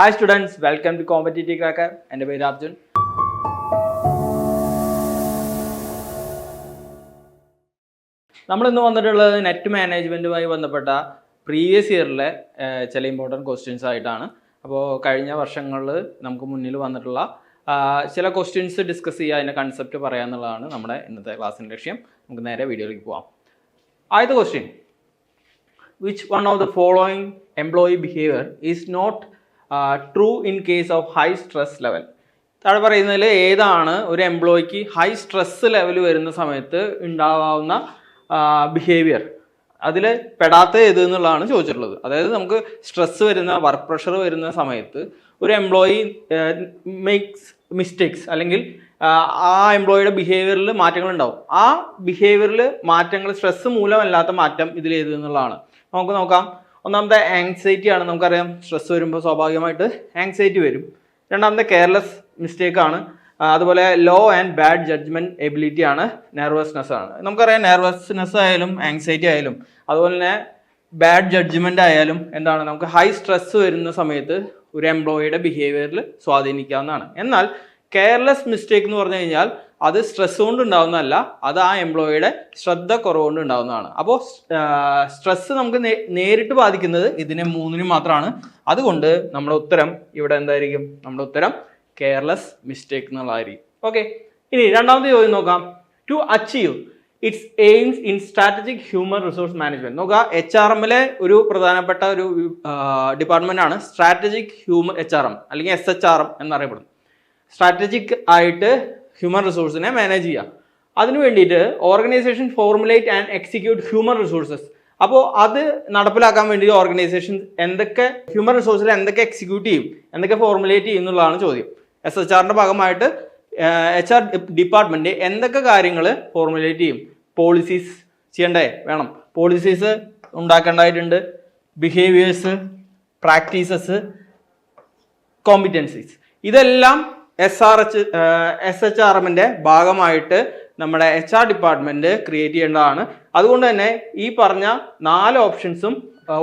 Hi students welcome to competitive cracker എന്റെ പേര് അർജുൻ. നമ്മൾ ഇന്ന് വന്നിട്ടുള്ളത് നെറ്റ് മാനേജ്മെന്റുമായി ബന്ധപ്പെട്ട പ്രീവിയസ് ഇയറിലെ ചില ഇമ്പോർട്ടന്റ് ക്വസ്റ്റ്യൻസ് ആയിട്ടാണ്. അപ്പോൾ കഴിഞ്ഞ വർഷങ്ങളിൽ നമുക്ക് മുന്നിൽ വന്നിട്ടുള്ള ചില ക്വസ്റ്റ്യൻസ് ഡിസ്കസ് ചെയ്യുക അതിന്റെ കൺസെപ്റ്റ് പറയുക എന്നുള്ളതാണ് നമ്മുടെ ഇന്നത്തെ ക്ലാസ്സിന്റെ ലക്ഷ്യം. നമുക്ക് നേരെ വീഡിയോയിലേക്ക് പോവാം. ആദ്യത്തെ question which one of the following employee behavior is not uh, in case of high stress level താഴെ പറയുന്നതിൽ ഏതാണ് ഒരു എംപ്ലോയിക്ക് ഹൈ സ്ട്രെസ് ലെവൽ വരുന്ന സമയത്ത് ഉണ്ടാവാവുന്ന ബിഹേവിയർ അതിൽ പെടാത്ത ഏത് എന്നുള്ളതാണ് ചോദിച്ചിട്ടുള്ളത്. അതായത് നമുക്ക് സ്ട്രെസ് വരുന്ന വർക്ക് പ്രഷർ വരുന്ന സമയത്ത് ഒരു എംപ്ലോയി മേക്സ് മിസ്റ്റേക്സ് അല്ലെങ്കിൽ ആ, എംപ്ലോയിയുടെ ബിഹേവിയറിൽ മാറ്റങ്ങൾ ഉണ്ടാവും ആ ബിഹേവിയറിൽ മാറ്റങ്ങൾ സ്ട്രെസ് മൂലമല്ലാത്ത മാറ്റം ഇതിൽ ഏത് എന്നുള്ളതാണ്. നമുക്ക് നോക്കാം. ഒന്നാമത്തെ ആങ്സൈറ്റി ആണ്. നമുക്കറിയാം സ്ട്രെസ് വരുമ്പോൾ സ്വാഭാവികമായിട്ട് ആങ്സൈറ്റി വരും. രണ്ടാമത്തെ കെയർലെസ് മിസ്റ്റേക്ക് ആണ്. അതുപോലെ low and bad judgement ability ആണ്. നെർവസ്നെസ് ആണ്. നമുക്കറിയാം നെർവസ്നെസ് ആയാലും ആങ്സൈറ്റി ആയാലും അതുപോലെ തന്നെ ബാഡ് ജഡ്ജ്മെന്റ് ആയാലും എന്താണ് നമുക്ക് ഹൈ സ്ട്രെസ് വരുന്ന സമയത്ത് ഒരു എംപ്ലോയിയുടെ ബിഹേവിയറിൽ സ്വാധീനിക്കാവുന്നതാണ്. എന്നാൽ കെയർലെസ് മിസ്റ്റേക്ക് എന്ന് പറഞ്ഞു കഴിഞ്ഞാൽ അത് സ്ട്രെസ് കൊണ്ട് ഉണ്ടാവുന്നതല്ല അത് ആ എംപ്ലോയിയുടെ ശ്രദ്ധ കുറവുകൊണ്ട് ഉണ്ടാവുന്നതാണ്. അപ്പോൾ സ്ട്രെസ് നമുക്ക് നേരിട്ട് ബാധിക്കുന്നത് ഇതിനെ മൂന്നിനും മാത്രമാണ്. അതുകൊണ്ട് നമ്മുടെ ഉത്തരം ഇവിടെ എന്തായിരിക്കും? നമ്മുടെ ഉത്തരം കെയർലെസ് മിസ്റ്റേക്ക് എന്നുള്ളതായിരിക്കും. ഓക്കെ ഇനി രണ്ടാമത്തെ ചോദ്യം നോക്കാം. To achieve its aims in strategic human resource management നോക്കുക എച്ച് ആർ എമ്മിലെ ഒരു പ്രധാനപ്പെട്ട ഒരു ഡിപ്പാർട്ട്മെന്റ് ആണ് strategic human H R M അല്ലെങ്കിൽ എസ് എച്ച് ആർ എം എന്നറിയപ്പെടുന്നു സ്ട്രാറ്റജിക് ആയിട്ട് ഹ്യൂമൻ റിസോഴ്സിനെ മാനേജ് ചെയ്യുക അതിനു വേണ്ടിയിട്ട് organisation formulate and execute human resources അപ്പോൾ അത് നടപ്പിലാക്കാൻ വേണ്ടി ഓർഗനൈസേഷൻ എന്തൊക്കെ ഹ്യൂമൻ റിസോഴ്സിൽ എന്തൊക്കെ എക്സിക്യൂട്ട് ചെയ്യും എന്തൊക്കെ ഫോർമുലേറ്റ് ചെയ്യും എന്നുള്ളതാണ് ചോദ്യം. എസ് എച്ച് ആറിന്റെ ഭാഗമായിട്ട് എച്ച് ആർ ഡിപ്പാർട്ട്മെന്റ് എന്തൊക്കെ കാര്യങ്ങൾ ഫോർമുലേറ്റ് ചെയ്യും? പോളിസീസ് ചെയ്യണ്ടേ? വേണം. പോളിസീസ് ഉണ്ടാക്കേണ്ടതായിട്ടുണ്ട്. ബിഹേവിയേഴ്സ് പ്രാക്ടീസസ് കോമ്പിറ്റൻസീസ് ഇതെല്ലാം S R H S H R എമ്മിന്റെ ഭാഗമായിട്ട് നമ്മുടെ എച്ച് ആർ ഡിപ്പാർട്ട്മെന്റ് ക്രിയേറ്റ് ചെയ്യേണ്ടതാണ്. അതുകൊണ്ട് തന്നെ ഈ പറഞ്ഞ നാല് ഓപ്ഷൻസും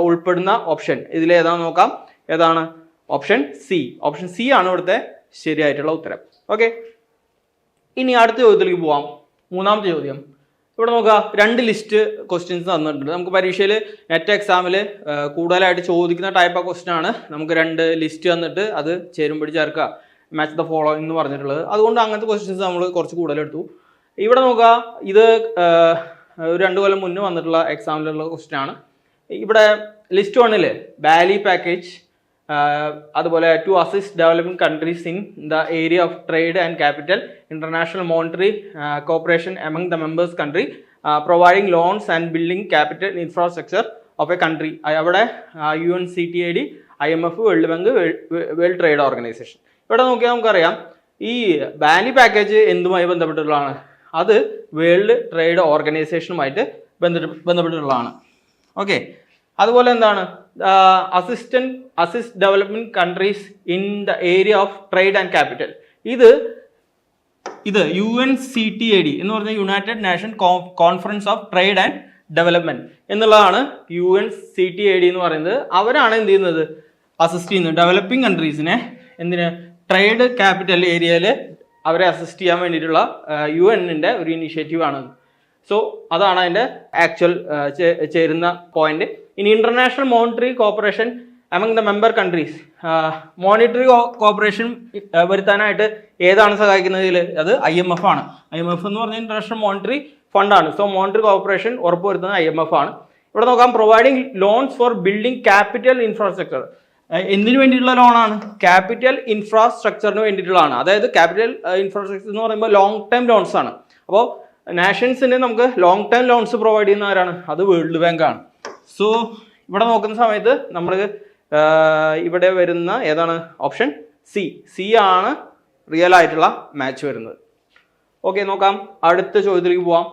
ഉൾപ്പെടുന്ന ഓപ്ഷൻ ഇതിൽ ഏതാണെന്ന് നോക്കാം? ഏതാണ്? ഓപ്ഷൻ സി ഓപ്ഷൻ സി ആണ് ഇവിടുത്തെ ശരിയായിട്ടുള്ള ഉത്തരം. ഓക്കെ ഇനി അടുത്ത ചോദ്യത്തിലേക്ക് പോവാം. മൂന്നാമത്തെ ചോദ്യം. ഇവിടെ നോക്കുക. രണ്ട് ലിസ്റ്റ് ക്വസ്റ്റ്യൻസ് തന്നിട്ടുണ്ട്. നമുക്ക് പരീക്ഷയിൽ നെറ്റ് എക്സാമിൽ കൂടുതലായിട്ട് ചോദിക്കുന്ന ടൈപ്പ് ഓഫ് ക്വസ്റ്റ്യൻ ആണ്. നമുക്ക് രണ്ട് ലിസ്റ്റ് തന്നിട്ട് അത് ചേരുമ്പോൾ ചേർക്കുക. മാച്ച് ദ ഫോളോയിങ് എന്ന് പറഞ്ഞിട്ടുള്ളത്. അതുകൊണ്ട് അങ്ങനത്തെ ക്വസ്റ്റ്യൻസ് നമ്മൾ കുറച്ച് കൂടുതലെടുത്തു ഇവിടെ നോക്കുക ഇത് ഒരു രണ്ട് കൊല്ലം മുന്നേ വന്നിട്ടുള്ള എക്സാമിലുള്ള ക്വസ്റ്റ്യൻ ആണ്. ഇവിടെ ലിസ്റ്റ് വണ്ണിൽ ബാലി പാക്കേജ് അതുപോലെ to assist developing countries in the area of trade and capital international monetary cooperation among the members country providing loans and building capital infrastructure of a country അവിടെ U N C T I D I M F World Bank World Trade Organization ഇവിടെ നോക്കിയാൽ നമുക്കറിയാം. ഈ Bali package എന്തുമായി ബന്ധപ്പെട്ടിട്ടുള്ളതാണ്? അത് വേൾഡ് ട്രേഡ് ഓർഗനൈസേഷനുമായിട്ട് ബന്ധപ്പെട്ട് ബന്ധപ്പെട്ടിട്ടുള്ളതാണ്. ഓക്കെ. അതുപോലെ എന്താണ്? Assistant assist development countries in the area of trade and capital ഇത് ഇത് U N C T A D എന്ന് പറഞ്ഞ United Nation Conference of Trade and Development എന്നുള്ളതാണ് U N C T A D എന്ന് പറയുന്നത്. അവരാണ് എന്ത് ചെയ്യുന്നത്? അസിസ്റ്റ് ചെയ്യുന്നത്. ഡെവലപ്പിംഗ് കൺട്രീസിനെ എന്തിന്? ട്രേഡ് ക്യാപിറ്റൽ ഏരിയയിൽ അവരെ അസിസ്റ്റ് ചെയ്യാൻ വേണ്ടിയിട്ടുള്ള യു എന്നിന്റെ ഒരു ഇനിഷ്യേറ്റീവ് ആണ്. സോ അതാണ് അതിന്റെ ആക്ച്വൽ ചേരുന്ന പോയിന്റ് ഇനി international monetary cooperation among the member countries monetary cooperation വരുത്താനായിട്ട് ഏതാണ് സഹായിക്കുന്നത് അത് ഐ എം എഫ് ആണ്. ഐ എം എഫ് എന്ന് പറഞ്ഞാൽ ഇന്റർനാഷണൽ മോണിറ്ററി ഫണ്ടാണ് സോ മോണിറ്ററി കോപ്പറേഷൻ ഉറപ്പുവരുത്തുന്നത് ഐ എം എഫ് ആണ്. ഇവിടെ നോക്കാം. Providing loans for building capital infrastructure എന്തിനു വേണ്ടിയിട്ടുള്ള ലോണാണ് ക്യാപിറ്റൽ ഇൻഫ്രാസ്ട്രക്ചറിന് വേണ്ടിയിട്ടുള്ളതാണ്. അതായത് ക്യാപിറ്റൽ ഇൻഫ്രാസ്ട്രക്ചർ എന്ന് പറയുമ്പോൾ ലോങ് ടൈം ലോൺസ് ആണ്. അപ്പോൾ നാഷൻസിന് നമുക്ക് ലോങ് ടൈം ലോൺസ് പ്രൊവൈഡ് ചെയ്യുന്ന ആരാണ്? അത് വേൾഡ് ബാങ്ക് ആണ്. സോ ഇവിടെ നോക്കുന്ന സമയത്ത് നമ്മൾ ഇവിടെ വരുന്ന ഏതാണ്? ഓപ്ഷൻ സി സി ആണ് റിയൽ ആയിട്ടുള്ള മാച്ച് വരുന്നത്. ഓക്കെ നോക്കാം. അടുത്ത ചോദ്യത്തിലേക്ക് പോവാം.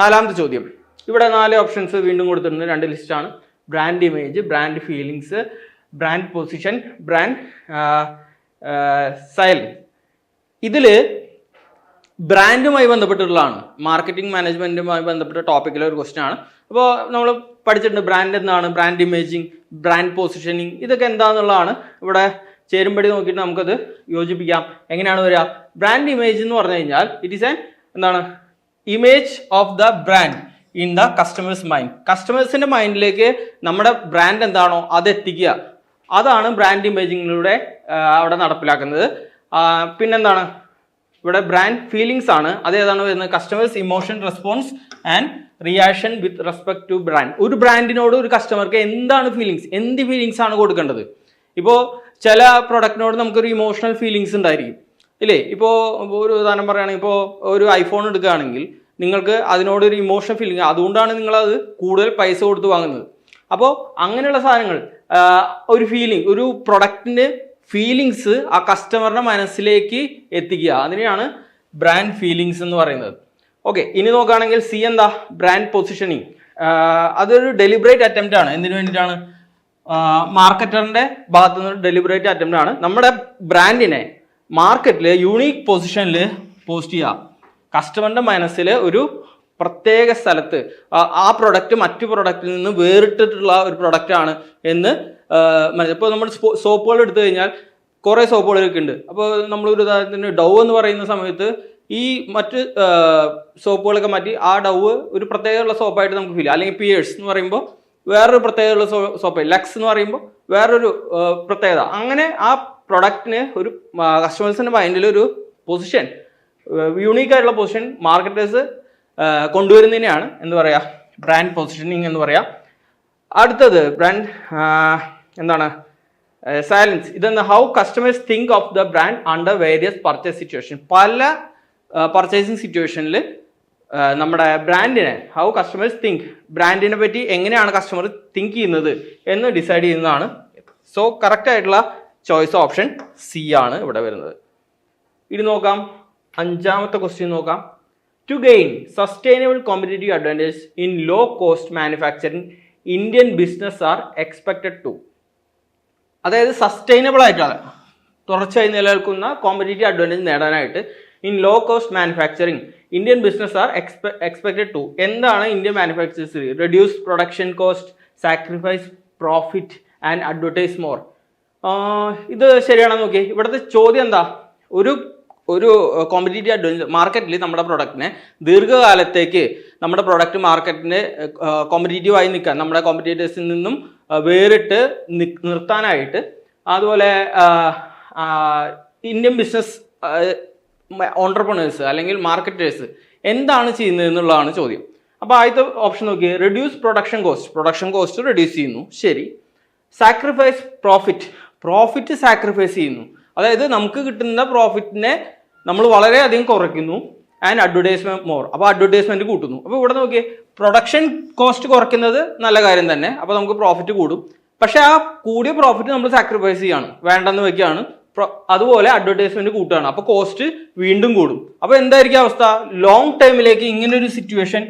നാലാമത്തെ ചോദ്യം. ഇവിടെ നാല് ഓപ്ഷൻസ് വീണ്ടും കൊടുത്തിട്ടുണ്ട്. രണ്ട് ലിസ്റ്റാണ് brand image brand feelings brand position brand sail ഇതിൽ ബ്രാൻഡുമായി ബന്ധപ്പെട്ടിട്ടുള്ളതാണ് മാർക്കറ്റിംഗ് മാനേജ്മെന്റുമായി ബന്ധപ്പെട്ട ടോപ്പിക്കിലെ ഒരു ക്വസ്റ്റ്യൻ ആണ്. അപ്പോൾ നമ്മൾ പഠിച്ചിട്ടുണ്ട് ബ്രാൻഡ് എന്താണ് ബ്രാൻഡ് ഇമേജിങ് ബ്രാൻഡ് പൊസിഷനിങ് ഇതൊക്കെ എന്താണെന്നുള്ളതാണ് ഇവിടെ ചേരുമ്പടി നോക്കിയിട്ട് നമുക്കത് യോജിപ്പിക്കാം. എങ്ങനെയാണ് വരിക? ബ്രാൻഡ് ഇമേജ് എന്ന് പറഞ്ഞു കഴിഞ്ഞാൽ ഇറ്റ് ഈസ് എ എന്താണ് image of the brand in the customers mind. കസ്റ്റമേഴ്സിന്റെ മൈൻഡിലേക്ക് നമ്മുടെ ബ്രാൻഡ് എന്താണോ അത് എത്തിക്കുക. അതാണ് ബ്രാൻഡ് ഇമേജിങ്ങിലൂടെ അവിടെ നടപ്പിലാക്കുന്നത്. പിന്നെന്താണ്? ഇവിടെ ബ്രാൻഡ് ഫീലിങ്സ് ആണ്. അതേതാണ് വരുന്നത്? Customers emotion response and reaction with respect to brand. ഒരു ബ്രാൻഡിനോട് ഒരു കസ്റ്റമർക്ക് എന്താണ് ഫീലിങ്സ്? എന്ത് ഫീലിങ്സ് ആണ് കൊടുക്കേണ്ടത്? ഇപ്പോൾ ചില പ്രൊഡക്റ്റിനോട് നമുക്കൊരു ഇമോഷണൽ ഫീലിങ്സ് ഉണ്ടായിരിക്കും. ഇല്ലേ? ഇപ്പോൾ ഒരു ഉദാഹരണം പറയുകയാണെങ്കിൽ ഇപ്പോൾ ഒരു ഐഫോൺ എടുക്കുകയാണെങ്കിൽ നിങ്ങൾക്ക് അതിനോടൊരു ഇമോഷണൽ ഫീലിംഗ് അതുകൊണ്ടാണ് നിങ്ങളത് കൂടുതൽ പൈസ കൊടുത്ത് വാങ്ങുന്നത്. അപ്പോൾ അങ്ങനെയുള്ള സാധനങ്ങൾ ഒരു ഫീലിംഗ് ഒരു പ്രൊഡക്റ്റിന്റെ ഫീലിങ്സ് ആ കസ്റ്റമറിന്റെ മനസ്സിലേക്ക് എത്തിക്കുക. അതിനെയാണ് ബ്രാൻഡ് ഫീലിങ്സ് എന്ന് പറയുന്നത്. ഓക്കെ ഇനി നോക്കുകയാണെങ്കിൽ സി എന്താ? ബ്രാൻഡ് പൊസിഷനിങ് അതൊരു ഡെലിബറേറ്റ് അറ്റംപ്റ്റ് ആണ്. എന്തിനു വേണ്ടിയിട്ടാണ്? മാർക്കറ്ററിന്റെ ഭാഗത്തു നിന്ന് ഡെലിബറേറ്റ് അറ്റംപ്റ്റ് ആണ്. നമ്മുടെ ബ്രാൻഡിനെ മാർക്കറ്റിൽ യൂണീക്ക് പൊസിഷനിൽ പോസ്റ്റ് ചെയ്യുക. കസ്റ്റമറിന്റെ മനസ്സിൽ ഒരു പ്രത്യേക സ്ഥലത്ത് ആ- പ്രൊഡക്റ്റ് മറ്റു പ്രൊഡക്റ്റിൽ നിന്ന് വേറിട്ടിട്ടുള്ള ഒരു പ്രൊഡക്റ്റാണ് എന്ന് ഇപ്പോൾ നമ്മൾ സോപ്പുകൾ എടുത്തു കഴിഞ്ഞാൽ കുറേ സോപ്പുകളൊക്കെ ഉണ്ട്. അപ്പോൾ നമ്മളൊരു ഉദാഹരണത്തിന് ഡൗ എന്ന് പറയുന്ന സമയത്ത് ഈ മറ്റ് സോപ്പുകളൊക്കെ മാറ്റി ആ ഡവ് ഒരു പ്രത്യേകമുള്ള സോപ്പായിട്ട് നമുക്ക് ഫീൽ അല്ലെങ്കിൽ പിയേഴ്സ് എന്ന് പറയുമ്പോൾ വേറൊരു പ്രത്യേകമുള്ള സോ സോപ്പ് ലക്സ് എന്ന് പറയുമ്പോൾ വേറൊരു പ്രത്യേകത. അങ്ങനെ ആ പ്രൊഡക്റ്റിന് ഒരു കസ്റ്റമേഴ്സിന്റെ മൈൻഡിൽ ഒരു പൊസിഷൻ യൂണീക്ക് ആയിട്ടുള്ള പൊസിഷൻ മാർക്കറ്റേഴ്സ് കൊണ്ടുവരുന്നതിനെയാണ് എന്ന് പറയുക ബ്രാൻഡ് പൊസിഷനിങ് എന്ന് പറയാം. അടുത്തത് ബ്രാൻഡ് എന്താണ് സൈലൻസ് ഇതെന്ന് how customers think of the brand under various purchase situation പല പർച്ചേസിങ് സിറ്റുവേഷനിൽ നമ്മുടെ ബ്രാൻഡിനെ ഹൗ കസ്റ്റമേഴ്സ് തിങ്ക് ബ്രാൻഡിനെ പറ്റി എങ്ങനെയാണ് കസ്റ്റമർ തിങ്ക് ചെയ്യുന്നത് എന്ന് ഡിസൈഡ് ചെയ്യുന്നതാണ്. സോ കറക്റ്റ് ആയിട്ടുള്ള ചോയ്സ് ഓപ്ഷൻ സി ആണ് ഇവിടെ വരുന്നത്. ഇനി നോക്കാം. അഞ്ചാമത്തെ ക്വസ്റ്റ്യൻ നോക്കാം. To gain sustainable competitive advantage in low cost manufacturing Indian business are expected to അതായത് സസ്റ്റൈനബിൾ ആയിട്ടാണ് തുടർച്ചയായി നിലനിൽക്കുന്ന കോമ്പറ്റേറ്റീവ് അഡ്വാന്റേജ് നേടാനായിട്ട് in low cost manufacturing Indian business are expe expected to എന്താണ് Indian manufacturers reduce production cost sacrifice profit and advertise more ഇത് ശരിയാണെന്ന് നോക്കി ഇവിടുത്തെ ചോദ്യം എന്താ? ഒരു ഒരു കോമ്പറ്റേറ്റീവ് അഡ്വാന്റേജ് മാർക്കറ്റിൽ നമ്മുടെ പ്രൊഡക്റ്റിനെ ദീർഘകാലത്തേക്ക് നമ്മുടെ പ്രൊഡക്റ്റ് മാർക്കറ്റിന് കോമ്പറ്റേറ്റീവ് ആയി നിൽക്കാൻ നമ്മുടെ കോമ്പറ്റേറ്റേഴ്സിൽ നിന്നും വേറിട്ട് നിർത്താനായിട്ട് അതുപോലെ ഇന്ത്യൻ ബിസിനസ് ഓണ്ടർപ്രണേഴ്സ് അല്ലെങ്കിൽ മാർക്കറ്റേഴ്സ് എന്താണ് ചെയ്യുന്നത് എന്നുള്ളതാണ് ചോദ്യം. അപ്പോൾ ആദ്യത്തെ ഓപ്ഷൻ നോക്കി reduce production cost production cost reduce ചെയ്യുന്നു. ശരി. സാക്രിഫൈസ് പ്രോഫിറ്റ് പ്രോഫിറ്റ് സാക്രിഫൈസ് ചെയ്യുന്നു. അതായത് നമുക്ക് കിട്ടുന്ന പ്രോഫിറ്റിനെ നമ്മൾ വളരെയധികം കുറയ്ക്കുന്നു ആൻഡ് അഡ്വർടൈസ്മെന്റ് മോർ അപ്പോൾ അഡ്വർടൈസ്മെന്റ് കൂട്ടുന്നു. അപ്പോൾ ഇവിടെ നോക്കിയേ പ്രൊഡക്ഷൻ കോസ്റ്റ് കുറയ്ക്കുന്നത് നല്ല കാര്യം തന്നെ. അപ്പോൾ നമുക്ക് പ്രോഫിറ്റ് കൂടും. പക്ഷേ ആ കൂടിയ പ്രോഫിറ്റ് നമ്മൾ സാക്രിഫൈസ് ചെയ്യാണ്. വേണ്ടെന്ന് വെക്കുകയാണ്. അതുപോലെ അഡ്വർടൈസ്മെന്റ് കൂട്ടുകയാണ്. അപ്പോൾ കോസ്റ്റ് വീണ്ടും കൂടും. അപ്പോൾ എന്തായിരിക്കും അവസ്ഥ? ലോങ് ടൈമിലേക്ക് ഇങ്ങനെ ഒരു സിറ്റുവേഷൻ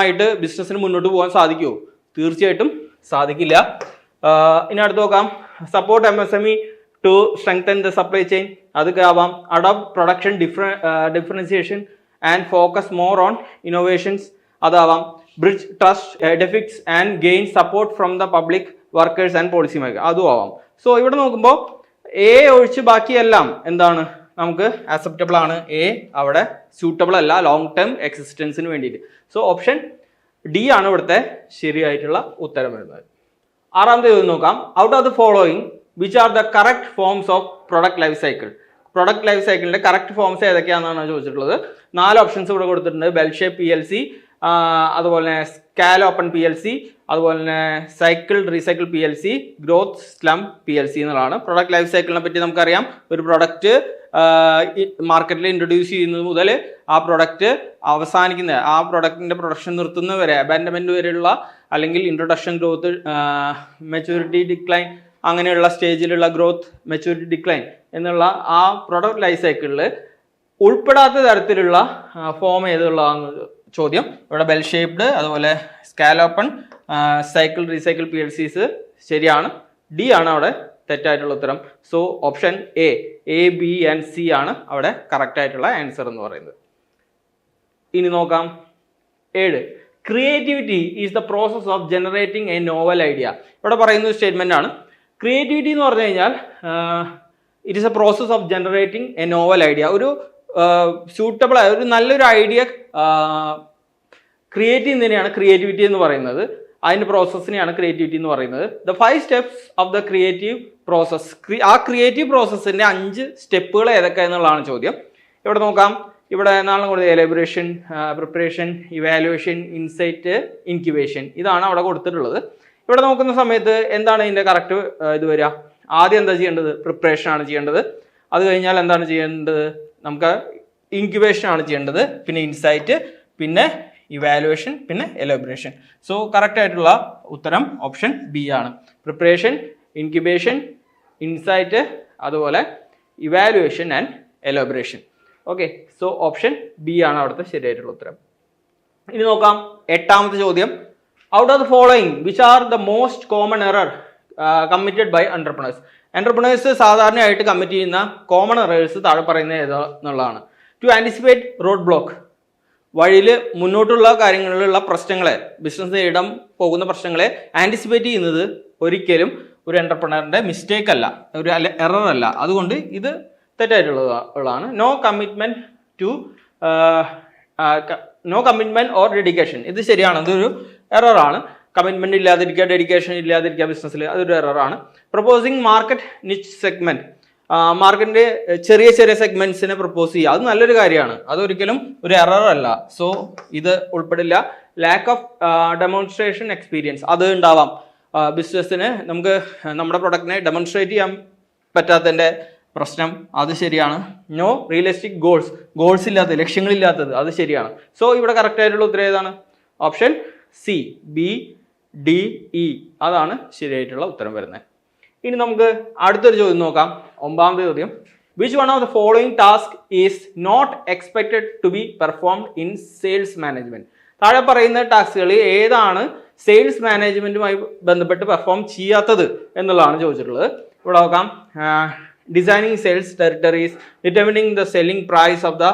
ആയിട്ട് ബിസിനസ്സിന് മുന്നോട്ട് പോകാൻ സാധിക്കുമോ തീർച്ചയായിട്ടും സാധിക്കില്ല. ഇനി അടുത്ത് നോക്കാം. Support M S M E to strengthen the supply chain അതൊക്കെ ആവാം adopt production ഡിഫറ differentiation and focus more on innovations. അതാവാം bridge trust deficits and gain support from the public workers and policy maker അതും ആവാം. So ഇവിടെ നോക്കുമ്പോൾ A ഒഴിച്ച് ബാക്കിയെല്ലാം എന്താണ്? നമുക്ക് ആക്സെപ്റ്റബിൾ ആണ്. എ അവിടെ സ്യൂട്ടബിൾ അല്ല. ലോങ് ടേം എക്സിസ്റ്റൻസിന് വേണ്ടിയിട്ട്. സോ ഓപ്ഷൻ ഡി ആണ് ഇവിടുത്തെ ശരിയായിട്ടുള്ള ഉത്തരം വരുന്നത്. ആറാമത്തെ ചോദ്യം നോക്കാം. Out of the following which are the correct forms of product life cycle product life സൈക്കിളിന്റെ കറക്റ്റ് ഫോംസ് ഏതൊക്കെയാണെന്നാണ് ചോദിച്ചിട്ടുള്ളത്. നാല് ഓപ്ഷൻസ് ഇവിടെ കൊടുത്തിട്ടുണ്ട്. ബെൽഷേപ്പ് പി എൽ സി അതുപോലെ തന്നെ scalloped P L C അതുപോലെ തന്നെ cycle recycle P L C growth slump P L C എന്നുള്ളതാണ്. പ്രൊഡക്റ്റ് ലൈഫ് സൈക്കിളിനെ പറ്റി നമുക്കറിയാം. ഒരു പ്രൊഡക്റ്റ് മാർക്കറ്റിൽ ഇൻട്രൊഡ്യൂസ് ചെയ്യുന്നത് മുതൽ ആ പ്രൊഡക്റ്റ് അവസാനിക്കുന്ന ആ പ്രൊഡക്റ്റിന്റെ പ്രൊഡക്ഷൻ നിർത്തുന്നവരെ അബാൻഡമെന്റ് വരെയുള്ള അല്ലെങ്കിൽ ഇൻട്രൊഡക്ഷൻ ഗ്രോത്ത് മെച്ചൂരിറ്റി ഡിക്ലൈൻ അങ്ങനെയുള്ള സ്റ്റേജിലുള്ള ഗ്രോത്ത് മെച്ചൂരിറ്റി ഡിക്ലൈൻ എന്നുള്ള ആ പ്രൊഡക്റ്റ് ലൈഫ് സൈക്കിളിൽ ഉൾപ്പെടാത്ത തരത്തിലുള്ള ഫോം ഏതുള്ളതാണ് ചോദ്യം. ഇവിടെ ബെൽ ഷേപ്ഡ് അതുപോലെ scalloped cycle recycle P L Cs ശരിയാണ്. ഡി ആണ് അവിടെ തെറ്റായിട്ടുള്ള ഉത്തരം. So option A A B and C ആണ് അവിടെ കറക്റ്റ് ആയിട്ടുള്ള ആൻസർ എന്ന് പറയുന്നത്. ഇനി നോക്കാം. ഏഴ്. Creativity is the process of generating a novel idea ഇവിടെ പറയുന്ന ഒരു സ്റ്റേറ്റ്മെന്റ് ആണ്. ക്രിയേറ്റിവിറ്റി എന്ന് പറഞ്ഞു കഴിഞ്ഞാൽ it is a process of generating a novel idea ഒരു സ്യൂട്ടബിൾ ആയ ഒരു നല്ലൊരു ഐഡിയ ക്രിയേറ്റ് ചെയ്യുന്നതിനെയാണ് ക്രിയേറ്റിവിറ്റി എന്ന് പറയുന്നത്. അതിന്റെ പ്രോസസ്സിനെയാണ് ക്രിയേറ്റിവിറ്റി എന്ന് പറയുന്നത്. The five steps of the creative process ആ ക്രിയേറ്റീവ് പ്രോസസ്സിന്റെ അഞ്ച് സ്റ്റെപ്പുകൾ ഏതൊക്കെ എന്നുള്ളതാണ് ചോദ്യം. ഇവിടെ നോക്കാം. ഇവിടെ നാളെ കൂടുതൽ elaboration preparation evaluation insight incubation ഇതാണ് അവിടെ കൊടുത്തിട്ടുള്ളത്. ഇവിടെ നോക്കുന്ന സമയത്ത് എന്താണ് ഇതിന്റെ കറക്റ്റ് ഇത് വരിക? ആദ്യം എന്താ ചെയ്യേണ്ടത്? പ്രിപ്പറേഷൻ ആണ് ചെയ്യേണ്ടത്. അത് കഴിഞ്ഞാൽ എന്താണ് ചെയ്യേണ്ടത്? നമുക്ക് ഇൻക്യുബേഷൻ ആണ് ചെയ്യേണ്ടത്. പിന്നെ ഇൻസൈറ്റ് പിന്നെ ഇവാലുവേഷൻ പിന്നെ എലോബറേഷൻ സോ കറക്റ്റ് ആയിട്ടുള്ള ഉത്തരം ഓപ്ഷൻ ബി ആണ്. പ്രിപ്പറേഷൻ ഇൻക്യുബേഷൻ ഇൻസൈറ്റ് അതുപോലെ evaluation and elaboration okay so option B ആണ് അവിടുത്തെ ശരിയായിട്ടുള്ള ഉത്തരം. ഇനി നോക്കാം. എട്ടാമത്തെ ചോദ്യം. Out of the following which are the most common error committed by entrepreneurs entrepreneurs സാധാരണയായിട്ട് കമ്മിറ്റ് ചെയ്യുന്ന കോമൺ എറേഴ്സ് താഴെ പറയുന്നത് ഏതാ എന്നുള്ളതാണ്. ടു ആന്റിസിപ്പേറ്റ് റോഡ് ബ്ലോക്ക് വഴിയിൽ മുന്നോട്ടുള്ള കാര്യങ്ങളിലുള്ള പ്രശ്നങ്ങളെ ബിസിനസ് ഇടം പോകുന്ന പ്രശ്നങ്ങളെ ആന്റിസിപ്പേറ്റ് ചെയ്യുന്നത് ഒരിക്കലും ഒരു എന്റർപ്രണറിന്റെ മിസ്റ്റേക്ക് അല്ല ഒരു എറർ അല്ല. അതുകൊണ്ട് ഇത് തെറ്റായിട്ടുള്ളതാണ്. No commitment to no commitment or dedication ഇത് ശരിയാണ്. ഇതൊരു എററാണ് കമ്മിറ്റ്മെന്റ് ഇല്ലാതിരിക്കുക ഡെഡിക്കേഷൻ ഇല്ലാതിരിക്കുക ബിസിനസ്സിൽ അതൊരു എററാണ് പ്രപ്പോസിങ് മാർക്കറ്റ് നിച്ച് സെഗ്മെന്റ് മാർക്കറ്റിന്റെ ചെറിയ ചെറിയ സെഗ്മെന്റ്സിനെ പ്രപ്പോസ് ചെയ്യുക. അത് നല്ലൊരു കാര്യമാണ്. അതൊരിക്കലും ഒരു എററല്ല സോ ഇത് ഉൾപ്പെടില്ല. ലാക്ക് ഓഫ് ഡെമോൺസ്ട്രേഷൻ എക്സ്പീരിയൻസ് അത് ഉണ്ടാവാം. ബിസിനസ്സിന് നമുക്ക് നമ്മുടെ പ്രൊഡക്റ്റിനെ ഡെമോൺസ്ട്രേറ്റ് ചെയ്യാൻ പറ്റാത്തതിന്റെ പ്രശ്നം. അത് ശരിയാണ്. നോ റിയലിസ്റ്റിക് ഗോൾസ് ഗോൾസ് ഇല്ലാത്തത് ലക്ഷ്യങ്ങളില്ലാത്തത് അത് ശരിയാണ്. സോ ഇവിടെ കറക്റ്റ് ആയിട്ടുള്ള ഉത്തരം ഏതാണ്? Option C B D E. അതാണ് ശരിയായിട്ടുള്ള ഉത്തരം വരുന്നത്. ഇനി നമുക്ക് അടുത്തൊരു ചോദ്യം നോക്കാം. ഒമ്പതാമത്തെ ചോദ്യം. Which one of the following task is not expected to be performed in sales management താഴെ പറയുന്ന ടാസ്കുകൾ ഏതാണ് സെയിൽസ് മാനേജ്മെന്റുമായി ബന്ധപ്പെട്ട് പെർഫോം ചെയ്യാത്തത് എന്നുള്ളതാണ് ചോദിച്ചിട്ടുള്ളത്. ഇവിടെ നോക്കാം. Designing sales territories determining the selling price of the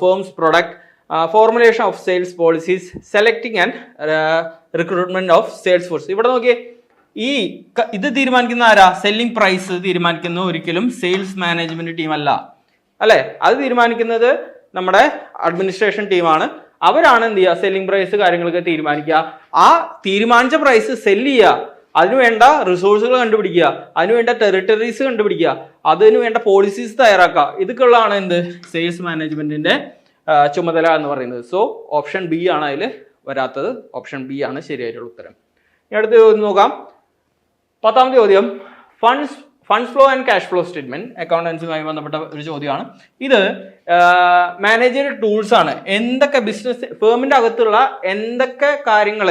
firms product formulation of sales policies selecting and recruitment of sales force ഇവിടെ നോക്കിയേ ഈ ഇത് തീരുമാനിക്കുന്ന ആരാ? സെല്ലിംഗ് പ്രൈസ് തീരുമാനിക്കുന്ന. ഒരിക്കലും സെയിൽസ് മാനേജ്മെന്റ് ടീം അല്ല. അല്ലെ? അത് തീരുമാനിക്കുന്നത് നമ്മുടെ അഡ്മിനിസ്ട്രേഷൻ ടീമാണ് അവരാണ് എന്ത് ചെയ്യുക? സെല്ലിംഗ് പ്രൈസ് കാര്യങ്ങളൊക്കെ തീരുമാനിക്കുക. ആ തീരുമാനിച്ച പ്രൈസ് സെല്ല് ചെയ്യുക. അതിനുവേണ്ട റിസോഴ്സുകൾ കണ്ടുപിടിക്കുക. അതിനുവേണ്ട ടെറിട്ടറീസ് കണ്ടുപിടിക്കുക. അതിനുവേണ്ട പോളിസീസ് തയ്യാറാക്കുക. ഇതൊക്കെയുള്ളതാണ് എന്ത്? സെയിൽസ് മാനേജ്മെന്റിന്റെ ചുമതല എന്ന് പറയുന്നത്. സോ ഓപ്ഷൻ ബി ആണ് അതിൽ വരാത്തത്. ഓപ്ഷൻ ബി ആണ് ശരിയായിട്ടുള്ള ഉത്തരം. ഇനി അടുത്ത ചോദ്യം നോക്കാം. പത്താമത്തെ ചോദ്യം. Funds funds flow and cash flow statement അക്കൗണ്ടൻസുമായി ബന്ധപ്പെട്ട ഒരു ചോദ്യമാണ്. ഇത് മാനേജർ ടൂൾസ് ആണ്. എന്തൊക്കെ ബിസിനസ് ഫേമിന്റെ അകത്തുള്ള എന്തൊക്കെ കാര്യങ്ങൾ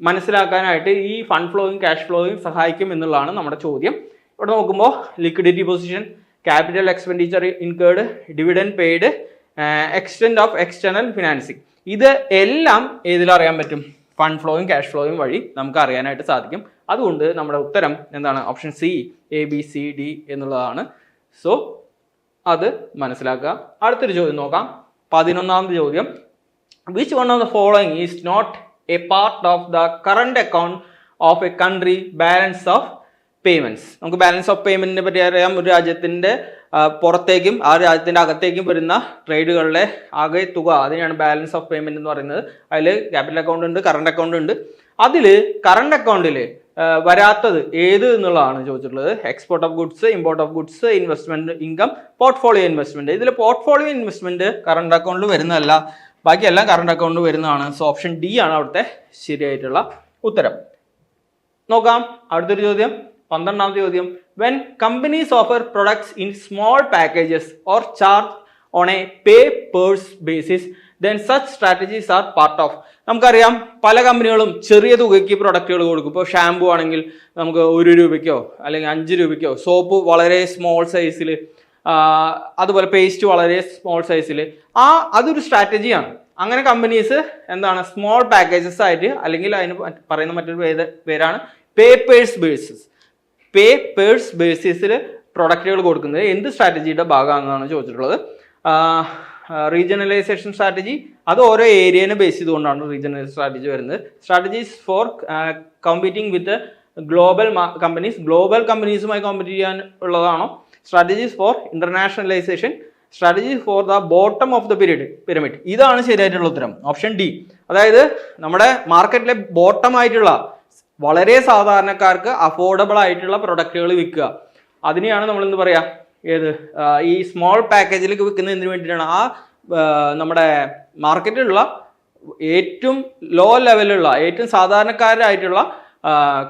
മനസ്സിലാക്കാനായിട്ട് ഈ ഫണ്ട് ഫ്ലോയും ക്യാഷ് ഫ്ലോയും സഹായിക്കും എന്നുള്ളതാണ് നമ്മുടെ ചോദ്യം. ഇവിടെ നോക്കുമ്പോൾ liquidity position capital expenditure incurred dividend paid extent of external financing ഇത് എല്ലാം ഏതിൽ അറിയാൻ പറ്റും? ഫണ്ട് ഫ്ലോയും ക്യാഷ് ഫ്ലോയും വഴി നമുക്ക് അറിയാനായിട്ട് സാധിക്കും. അതുകൊണ്ട് നമ്മുടെ ഉത്തരം എന്താണ്? Option C A B C D എന്നുള്ളതാണ്. സോ അത് മനസ്സിലാക്കുക. അടുത്തൊരു ചോദ്യം നോക്കാം. പതിനൊന്നാമത്തെ ചോദ്യം. Which one of the following is not a part of the current account of a country balance of payments നമുക്ക് ബാലൻസ് ഓഫ് പേയ്മെന്റിനെ പറ്റി അറിയാം. ഒരു രാജ്യത്തിന്റെ ആ, പുറത്തേക്കും ആ രാജ്യത്തിന്റെ അകത്തേക്കും വരുന്ന ട്രേഡുകളുടെ ആകെ തുക അതിനാണ് ബാലൻസ് ഓഫ് പേയ്മെന്റ് എന്ന് പറയുന്നത്. അതിൽ ക്യാപിറ്റൽ അക്കൗണ്ട് ഉണ്ട് കറണ്ട് അക്കൗണ്ട് ഉണ്ട്. അതിൽ കറണ്ട് അക്കൗണ്ടിൽ വരാത്തത് ഏത് എന്നുള്ളതാണ് ചോദിച്ചിട്ടുള്ളത്. Export of goods import of goods investment income portfolio investment ഇതിൽ പോർട്ട്ഫോളിയോ ഇൻവെസ്റ്റ്മെന്റ് കറണ്ട് അക്കൗണ്ടിൽ വരുന്നതല്ല. ബാക്കിയെല്ലാം കറണ്ട് അക്കൗണ്ടിൽ വരുന്നതാണ്. സോ ഓപ്ഷൻ ഡി ആണ് അവിടുത്തെ ശരിയായിട്ടുള്ള ഉത്തരം. നോക്കാം. അടുത്തൊരു ചോദ്യം. പന്ത്രണ്ടാമത്തെ ചോദ്യം. When companies offer products in small packages or charge on a pay per basis then such strategies are part of നമുക്കറിയാം പല കമ്പനികളും ചെറിയ തുകയ്ക്ക് പ്രൊഡക്റ്റുകൾ കൊടുക്കും. ഇപ്പോൾ ഷാമ്പു ആണെങ്കിൽ നമുക്ക് ഒരു രൂപയ്ക്കോ അല്ലെങ്കിൽ അഞ്ച് രൂപയ്ക്കോ സോപ്പ് വളരെ സ്മോൾ സൈസിൽ അതുപോലെ പേസ്റ്റ് വളരെ സ്മോൾ സൈസിൽ ആ അതൊരു സ്ട്രാറ്റജിയാണ് അങ്ങനെ കമ്പനീസ് എന്താണ് സ്മോൾ പാക്കേജസ് ആയിട്ട് അല്ലെങ്കിൽ അതിന് പറയുന്ന മറ്റൊരു പേര് പേരാണ് പേപ്പേഴ്സ് ബേസിസ് പേ പേഴ്സ് ബേസിസിൽ പ്രൊഡക്റ്റുകൾ കൊടുക്കുന്നത് എന്ത് സ്ട്രാറ്റജിയുടെ ഭാഗമാണെന്നാണ് ചോദിച്ചിട്ടുള്ളത്. റീജിയണലൈസേഷൻ സ്ട്രാറ്റജി അത് ഓരോ ഏരിയനെ ബേസ് ചെയ്തുകൊണ്ടാണ് റീജിയണൽ സ്ട്രാറ്റജി വരുന്നത്. Strategies for competing with global companies global കമ്പനീസുമായി compete ചെയ്യാൻ ഉള്ളതാണോ? Strategies for internationalisation strategy for the bottom of the period pyramid ഇതാണ് ശരിയായിട്ടുള്ള ഉത്തരം. ഓപ്ഷൻ ഡി അതായത് നമ്മുടെ മാർക്കറ്റിലെ ബോട്ടം ആയിട്ടുള്ള വളരെ സാധാരണക്കാർക്ക് അഫോർഡബിൾ ആയിട്ടുള്ള പ്രൊഡക്റ്റുകൾ വിൽക്കുക. അതിനെയാണ് നമ്മൾ എന്ത് പറയാ? ഏത്? ഈ സ്മോൾ പാക്കേജിലേക്ക് വിൽക്കുന്നതിന് വേണ്ടിയിട്ടാണ്. ആ, നമ്മുടെ മാർക്കറ്റിലുള്ള ഏറ്റവും ലോ ലെവലുള്ള ഏറ്റവും സാധാരണക്കാരായിട്ടുള്ള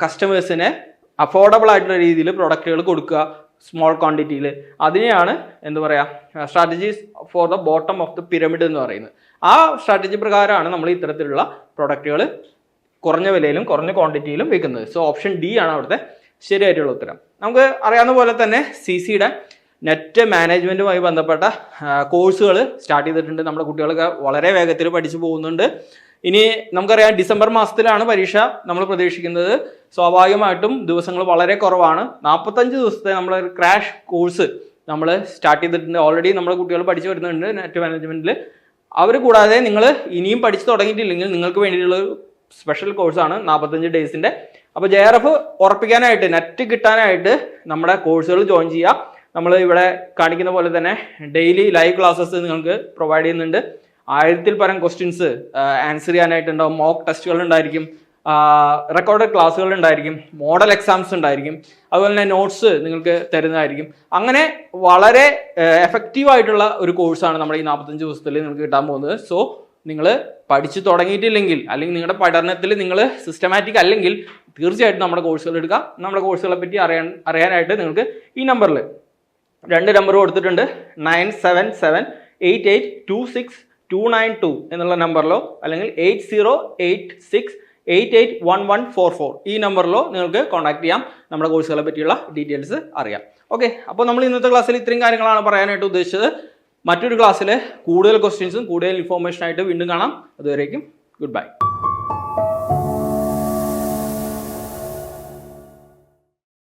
കസ്റ്റമേഴ്സിനെ അഫോർഡബിൾ ആയിട്ടുള്ള രീതിയിൽ പ്രൊഡക്റ്റുകൾ കൊടുക്കുക സ്മോൾ ക്വാണ്ടിറ്റിയിൽ അതിനെയാണ് എന്ത് പറയുക strategies for the bottom of the pyramid എന്ന് പറയുന്നത്. ആ സ്ട്രാറ്റജി പ്രകാരമാണ് നമ്മൾ ഇത്തരത്തിലുള്ള പ്രൊഡക്റ്റുകൾ കുറഞ്ഞ വിലയിലും കുറഞ്ഞ ക്വാണ്ടിറ്റിയിലും വിൽക്കുന്നത്. സോ ഓപ്ഷൻ ഡി ആണ് അവിടുത്തെ ശരിയായിട്ടുള്ള ഉത്തരം. നമുക്ക് അറിയാവുന്ന പോലെ തന്നെ സി സിയുടെ നെറ്റ് മാനേജ്മെന്റുമായി ബന്ധപ്പെട്ട കോഴ്സുകൾ സ്റ്റാർട്ട് ചെയ്തിട്ടുണ്ട്. നമ്മുടെ കുട്ടികളൊക്കെ വളരെ വേഗത്തിൽ പഠിച്ചു പോകുന്നുണ്ട്. ഇനി നമുക്കറിയാം ഡിസംബർ മാസത്തിലാണ് പരീക്ഷ നമ്മൾ പ്രതീക്ഷിക്കുന്നത്. സ്വാഭാവികമായിട്ടും ദിവസങ്ങൾ വളരെ കുറവാണ്. നാൽപ്പത്തഞ്ച് ദിവസത്തെ നമ്മൾ ഒരു ക്രാഷ് കോഴ്സ് നമ്മൾ സ്റ്റാർട്ട് ചെയ്തിട്ടുണ്ട്. ഓൾറെഡി നമ്മുടെ കുട്ടികൾ പഠിച്ചു വരുന്നുണ്ട് നെറ്റ് മാനേജ്മെന്റിൽ അവർ കൂടാതെ നിങ്ങൾ ഇനിയും പഠിച്ചു തുടങ്ങിയിട്ടില്ലെങ്കിൽ നിങ്ങൾക്ക് വേണ്ടിയിട്ടുള്ള സ്പെഷ്യൽ കോഴ്സാണ് നാൽപ്പത്തഞ്ച് ഡേയ്സിന്റെ അപ്പോൾ ജെ ആർ എഫ് ഉറപ്പിക്കാനായിട്ട് നെറ്റ് കിട്ടാനായിട്ട് നമ്മുടെ കോഴ്സുകൾ ജോയിൻ ചെയ്യുക. നമ്മൾ ഇവിടെ കാണിക്കുന്ന പോലെ തന്നെ ഡെയിലി ലൈവ് ക്ലാസ്സസ് നിങ്ങൾക്ക് പ്രൊവൈഡ് ചെയ്യുന്നുണ്ട്. ആയിരത്തിൽ പരം ക്വസ്റ്റ്യൻസ് ആൻസർ ചെയ്യാനായിട്ടുണ്ടാവും. മോക്ക് ടെസ്റ്റുകൾ ഉണ്ടായിരിക്കും. റെക്കോർഡഡ് ക്ലാസ്സുകൾ ഉണ്ടായിരിക്കും. മോഡൽ എക്സാംസ് ഉണ്ടായിരിക്കും. അതുപോലെ തന്നെ നോട്ട്സ് നിങ്ങൾക്ക് തരുന്നതായിരിക്കും. അങ്ങനെ വളരെ എഫക്റ്റീവ് ആയിട്ടുള്ള ഒരു കോഴ്സാണ് നമ്മുടെ ഈ നാൽപ്പത്തഞ്ച് ദിവസത്തിൽ നിങ്ങൾക്ക് കിട്ടാൻ പോകുന്നത്. സോ നിങ്ങൾ പഠിച്ചു തുടങ്ങിയിട്ടില്ലെങ്കിൽ അല്ലെങ്കിൽ നിങ്ങളുടെ പഠനത്തിൽ നിങ്ങൾ സിസ്റ്റമാറ്റിക് അല്ലെങ്കിൽ തീർച്ചയായിട്ടും നമ്മുടെ കോഴ്സുകൾ എടുക്കുക നമ്മുടെ കോഴ്സുകളെ പറ്റി അറിയാൻ അറിയാനായിട്ട് നിങ്ങൾക്ക് ഈ നമ്പറിൽ രണ്ട് നമ്പർ കൊടുത്തിട്ടുണ്ട്. Nine seven seven eight eight two six two nine two എന്നുള്ള നമ്പറിലോ അല്ലെങ്കിൽ eight zero eight six eight eight one one four four ഈ നമ്പറിലോ നിങ്ങൾക്ക് കോൺടാക്ട് ചെയ്യാം. നമ്മുടെ കോഴ്സുകളെ പറ്റിയുള്ള ഡീറ്റെയിൽസ് അറിയാം. ഓക്കെ അപ്പോൾ നമ്മൾ ഇന്നത്തെ ക്ലാസ്സിൽ ഇത്രയും കാര്യങ്ങളാണ് പറയാനായിട്ട് ഉദ്ദേശിച്ചത്. മറ്റൊരു ക്ലാസ്സിലെ കൂടുതൽ ക്വസ്റ്റ്യൻസും കൂടുതൽ ഇൻഫോർമേഷനായിട്ട് വീണ്ടും കാണാം. അതുവരേക്കും ഗുഡ് ബൈ